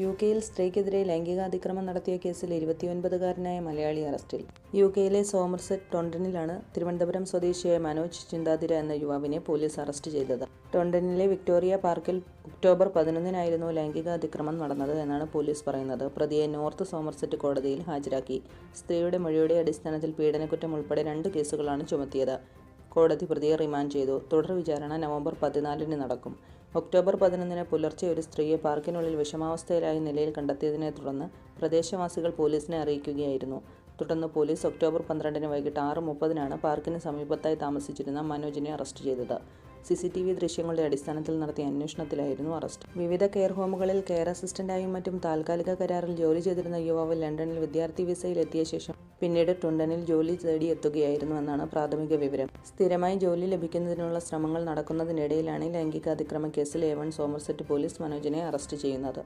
U കെയിൽ സ്ത്രീക്കെതിരെ ലൈംഗികാതിക്രമം നടത്തിയ കേസിൽ ഇരുപത്തിയൊൻപതുകാരനായ മലയാളി അറസ്റ്റിൽ. യു കെയിലെ സോമർസെറ്റ് ടൊണ്ടനിലാണ് തിരുവനന്തപുരം സ്വദേശിയായ മനോജ് ചിന്താതിര എന്ന യുവാവിനെ പോലീസ് അറസ്റ്റ് ചെയ്തത്. ടൊണ്ടനിലെ വിക്ടോറിയ പാർക്കിൽ ഒക്ടോബർ പതിനൊന്നിനായിരുന്നു ലൈംഗികാതിക്രമം നടന്നത് എന്നാണ് പോലീസ് പറയുന്നത്. പ്രതിയെ നോർത്ത് സോമർസെറ്റ് കോടതിയിൽ ഹാജരാക്കി. സ്ത്രീയുടെ മൊഴിയുടെ അടിസ്ഥാനത്തിൽ പീഡനക്കുറ്റം ഉൾപ്പെടെ രണ്ട് കേസുകളാണ് ചുമത്തിയത്. കോടതി പ്രതിയെ റിമാൻഡ് ചെയ്തു. തുടർ വിചാരണ നവംബർ പതിനാലിന് നടക്കും. ഒക്ടോബർ പതിനൊന്നിന് പുലർച്ചെ ഒരു സ്ത്രീയെ പാർക്കിനുള്ളിൽ വിഷമാവസ്ഥയിലായ നിലയിൽ കണ്ടെത്തിയതിനെ തുടർന്ന് പ്രദേശവാസികൾ പോലീസിനെ അറിയിക്കുകയായിരുന്നു. തുടർന്ന് പോലീസ് ഒക്ടോബർ പന്ത്രണ്ടിന് വൈകിട്ട് ആറ് മുപ്പതിനാണ് പാർക്കിന് സമീപത്തായി താമസിച്ചിരുന്ന മനോജിനെ അറസ്റ്റ് ചെയ്തത്. സി സി ടി വി ദൃശ്യങ്ങളുടെ അടിസ്ഥാനത്തിൽ നടത്തിയ അന്വേഷണത്തിലായിരുന്നു അറസ്റ്റ്. വിവിധ കെയർ ഹോമുകളിൽ കെയർ അസിസ്റ്റന്റായും മറ്റും താൽക്കാലിക കരാറിൽ ജോലി ചെയ്തിരുന്ന യുവാവ് ലണ്ടനിൽ വിദ്യാർത്ഥി വിസയിൽ എത്തിയ ശേഷം പിന്നീട് ടുണ്ടനിൽ ജോലി തേടി എത്തുകയായിരുന്നു എന്നാണ് പ്രാഥമിക വിവരം. സ്ഥിരമായി ജോലി ലഭിക്കുന്നതിനുള്ള ശ്രമങ്ങൾ നടക്കുന്നതിനിടയിലാണ് ലൈംഗിക അതിക്രമ കേസിൽ എ വൺ സോമർസെറ്റ് പോലീസ് മനോജിനെ അറസ്റ്റ് ചെയ്യുന്നത്.